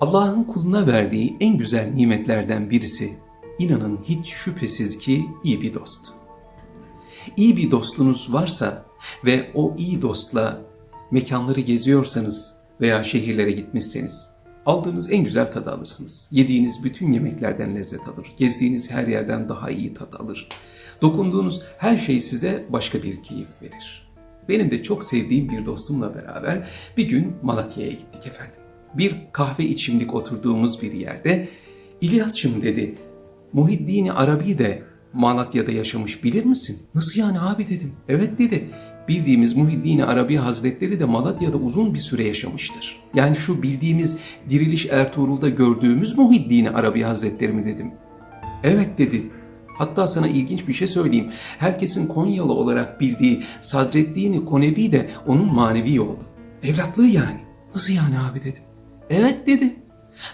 Allah'ın kuluna verdiği en güzel nimetlerden birisi, inanın hiç şüphesiz ki iyi bir dost. İyi bir dostunuz varsa ve o iyi dostla mekanları geziyorsanız veya şehirlere gitmişseniz, aldığınız en güzel tadı alırsınız. Yediğiniz bütün yemeklerden lezzet alır. Gezdiğiniz her yerden daha iyi tat alır. Dokunduğunuz her şey size başka bir keyif verir. Benim de çok sevdiğim bir dostumla beraber bir gün Malatya'ya gittik efendim. Bir kahve içimlik oturduğumuz bir yerde İlyas'cığım dedi Muhiddin Arabi de Malatya'da yaşamış bilir misin? Nasıl yani abi dedim. Evet dedi. Bildiğimiz Muhiddin Arabi Hazretleri de Malatya'da uzun bir süre yaşamıştır. Yani şu bildiğimiz Diriliş Ertuğrul'da gördüğümüz Muhiddin Arabi Hazretleri mi dedim. Evet dedi. Hatta sana ilginç bir şey söyleyeyim. Herkesin Konyalı olarak bildiği Sadreddin Konevi de onun manevi oldu. Evlatlığı yani. Nasıl yani abi dedim. Evet dedi.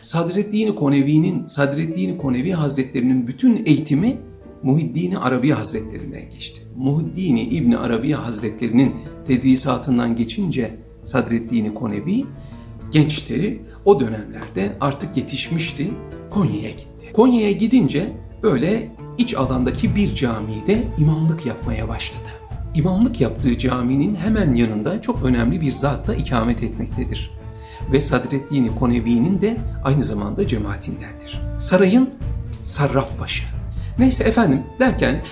Sadreddin Konevi'nin, Sadreddin Konevi Hazretlerinin bütün eğitimi Muhiddin Arabi Hazretlerinden geçti. Muhiddin İbni Arabi Hazretlerinin tedrisatından geçince Sadreddin Konevi gençti. O dönemlerde artık yetişmişti. Konya'ya gitti. Konya'ya gidince böyle iç alandaki bir camide imamlık yapmaya başladı. İmamlık yaptığı caminin hemen yanında çok önemli bir zat da ikamet etmektedir. Ve Sadreddin Konevi'nin de aynı zamanda cemaatindendir. Sarayın sarrafbaşı. Neyse efendim derken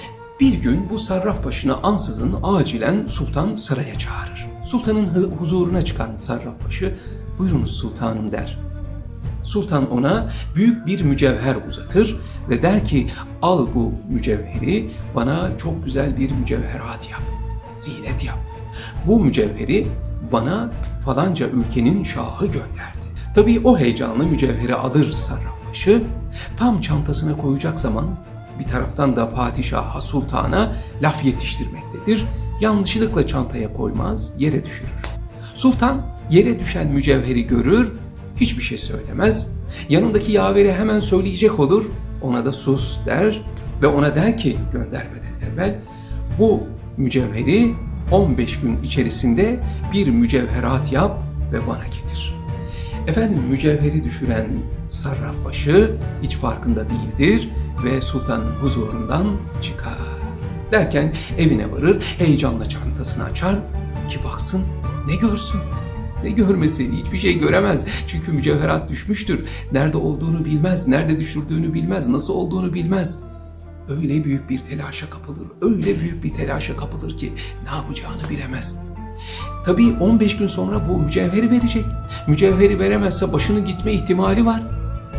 bir gün bu sarrafbaşına ansızın acilen sultan saraya çağırır. Sultanın huzuruna çıkan sarrafbaşı buyurunuz sultanım der. Sultan ona büyük bir mücevher uzatır ve der ki al bu mücevheri bana çok güzel bir mücevherat yap. Zinet yap. Bu mücevheri bana falanca ülkenin şahı gönderdi. Tabii o heyecanlı mücevheri alır sarrafbaşı. Tam çantasına koyacak zaman bir taraftan da padişaha sultana laf yetiştirmektedir. Yanlışlıkla çantaya koymaz, yere düşürür. Sultan yere düşen mücevheri görür, hiçbir şey söylemez. Yanındaki yaveri hemen söyleyecek olur, ona da sus der ve ona der ki göndermeden evvel bu mücevheri 15 gün içerisinde bir mücevherat yap ve bana getir. Efendim mücevheri düşüren sarrafbaşı hiç farkında değildir ve sultanın huzurundan çıkar. Derken evine varır, heyecanla çantasını açar ki baksın ne görsün. Ne görmesi hiçbir şey göremez. Çünkü mücevherat düşmüştür. Nerede olduğunu bilmez, nerede düşürdüğünü bilmez, nasıl olduğunu bilmez. Öyle büyük bir telaşa kapılır, öyle büyük bir telaşa kapılır ki ne yapacağını bilemez. Tabii 15 gün sonra bu mücevheri verecek. Mücevheri veremezse başının gitme ihtimali var.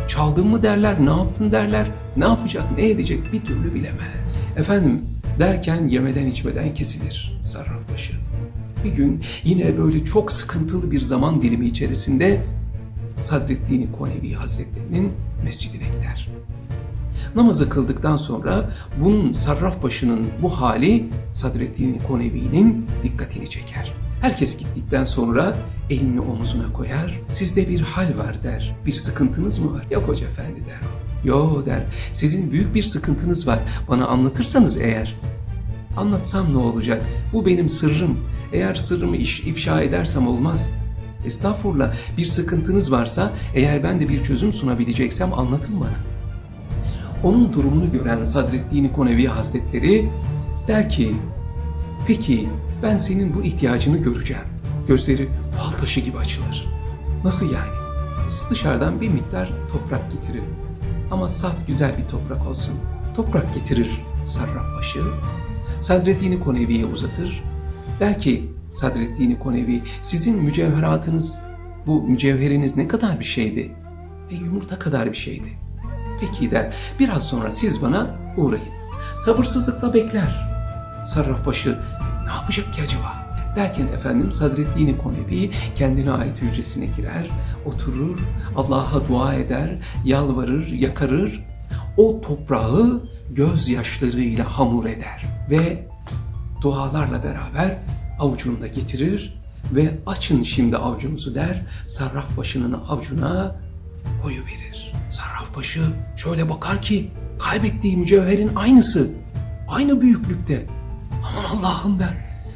Çaldın mı derler, ne yaptın derler, ne yapacak, ne edecek bir türlü bilemez. Efendim derken yemeden içmeden kesilir sarrafbaşı. Bir gün yine böyle çok sıkıntılı bir zaman dilimi içerisinde Sadreddin Konevi Hazretlerinin mescidine gider. Namazı kıldıktan sonra bunun sarraf başının bu hali Sadreddin Konevi'nin dikkatini çeker. Herkes gittikten sonra elini omuzuna koyar. Sizde bir hal var der. Bir sıkıntınız mı var? Yok hoca efendi der. Yo der. Sizin büyük bir sıkıntınız var. Bana anlatırsanız eğer. Anlatsam ne olacak? Bu benim sırrım. Eğer sırrımı iş, ifşa edersem olmaz. Estağfurullah bir sıkıntınız varsa eğer ben de bir çözüm sunabileceksem anlatın bana. Onun durumunu gören Sadreddin Konevi Hazretleri der ki Peki ben senin bu ihtiyacını göreceğim. Gözleri fal taşı gibi açılır. Nasıl yani? Siz dışarıdan bir miktar toprak getirin. Ama saf güzel bir toprak olsun. Toprak getirir sarrafbaşı. Sadreddin Konevi'ye uzatır. Der ki Sadreddin Konevi sizin mücevheratınız, bu mücevheriniz ne kadar bir şeydi? E yumurta kadar bir şeydi. Peki der. Biraz sonra siz bana uğrayın. Sabırsızlıkla bekler. Sarrafbaşı ne yapacak ki acaba? Derken efendim Sadreddin Konevi kendine ait hücresine girer, oturur, Allah'a dua eder, yalvarır, yakarır. O toprağı gözyaşlarıyla hamur eder ve dualarla beraber avucunda getirir ve açın şimdi avucunuzu der, sarraf başının avucuna koyu verir. Sarraf başı şöyle bakar ki kaybettiği mücevherin aynısı, aynı büyüklükte. Aman Allah'ım der,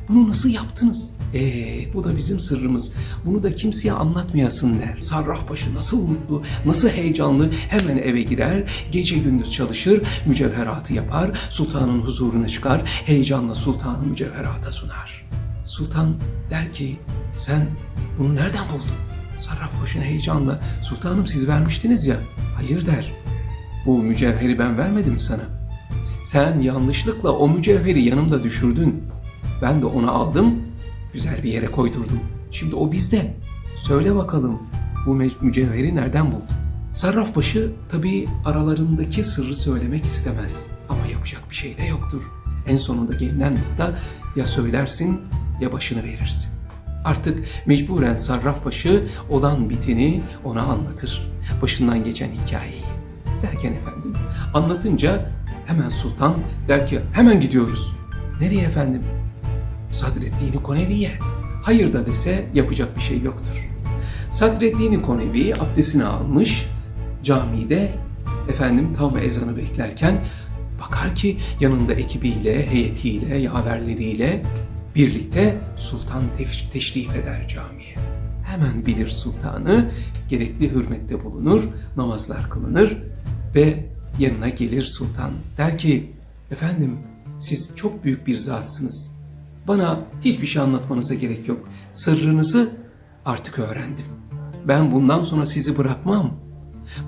bunu nasıl yaptınız? Ee, bu da bizim sırrımız. Bunu da kimseye anlatmayasın der. Sarrafbaşı nasıl mutlu, nasıl heyecanlı hemen eve girer, gece gündüz çalışır, mücevheratı yapar, sultanın huzuruna çıkar, heyecanla sultanı mücevherata sunar. Sultan der ki, sen bunu nereden buldun? Sarrafbaşı'na heyecanla, sultanım siz vermiştiniz ya. Hayır der, bu mücevheri ben vermedim sana. Sen yanlışlıkla o mücevheri yanımda düşürdün. Ben de onu aldım, güzel bir yere koydurdum. Şimdi o bizde. Söyle bakalım bu mücevheri nereden buldun? Sarrafbaşı tabii aralarındaki sırrı söylemek istemez. Ama yapacak bir şey de yoktur. En sonunda gelinen nokta ya söylersin ya başını verirsin. Artık mecburen Sarrafbaşı olan biteni ona anlatır. Başından geçen hikayeyi. Derken efendim anlatınca hemen sultan der ki hemen gidiyoruz. Nereye efendim? Sadreddin Konevi'ye. Hayır da dese yapacak bir şey yoktur. Sadreddin Konevi abdestini almış, camide efendim tam ezanı beklerken bakar ki yanında ekibiyle, heyetiyle, yaverleriyle birlikte sultan teş- teşrif eder camiye. Hemen bilir sultanı, gerekli hürmette bulunur, namazlar kılınır ve yanına gelir sultan. Der ki, efendim siz çok büyük bir zatsınız. Bana hiçbir şey anlatmanıza gerek yok. Sırrınızı artık öğrendim. Ben bundan sonra sizi bırakmam.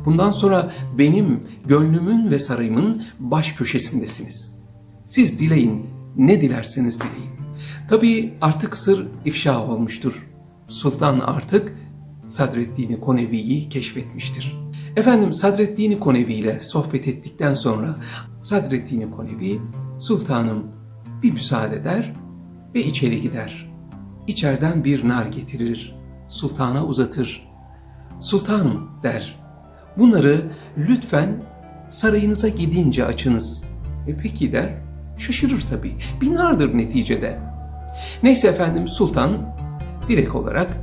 Bundan sonra benim gönlümün ve sarayımın baş köşesindesiniz. Siz dileyin, ne dilerseniz dileyin. Tabii artık sır ifşa olmuştur. Sultan artık Sadreddin Konevi'yi keşfetmiştir. Efendim Sadreddin Konevi ile sohbet ettikten sonra Sadreddin Konevi, sultanım bir müsaade der ve içeri gider. İçeriden bir nar getirir, sultana uzatır. Sultanım der, bunları lütfen sarayınıza gidince açınız. E peki der, şaşırır tabii, bir nardır neticede. Neyse efendim sultan direkt olarak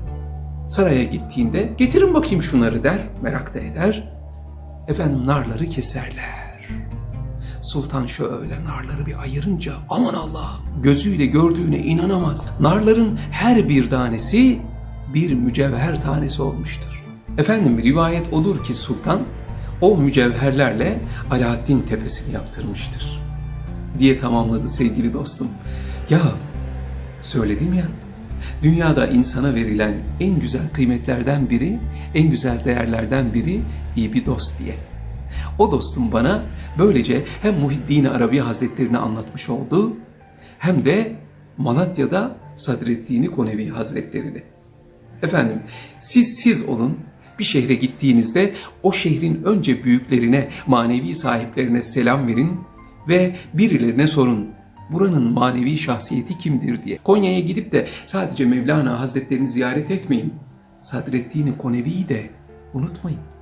saraya gittiğinde getirin bakayım şunları der, merak da eder. Efendim narları keserler. Sultan şöyle narları bir ayırınca aman Allah gözüyle gördüğüne inanamaz. Narların her bir tanesi bir mücevher tanesi olmuştur. Efendim rivayet olur ki sultan o mücevherlerle Alaaddin tepesini yaptırmıştır. Diye tamamladı sevgili dostum. Ya söyledim ya dünyada insana verilen en güzel kıymetlerden biri, en güzel değerlerden biri iyi bir dost diye. O dostum bana böylece hem Muhiddin Arabi Hazretlerini anlatmış oldu hem de Malatya'da Sadreddin Konevi Hazretlerini. Efendim siz siz olun bir şehre gittiğinizde o şehrin önce büyüklerine, manevi sahiplerine selam verin ve birilerine sorun. Buranın manevi şahsiyeti kimdir diye. Konya'ya gidip de sadece Mevlana Hazretlerini ziyaret etmeyin. Sadreddin Konevi'yi de unutmayın.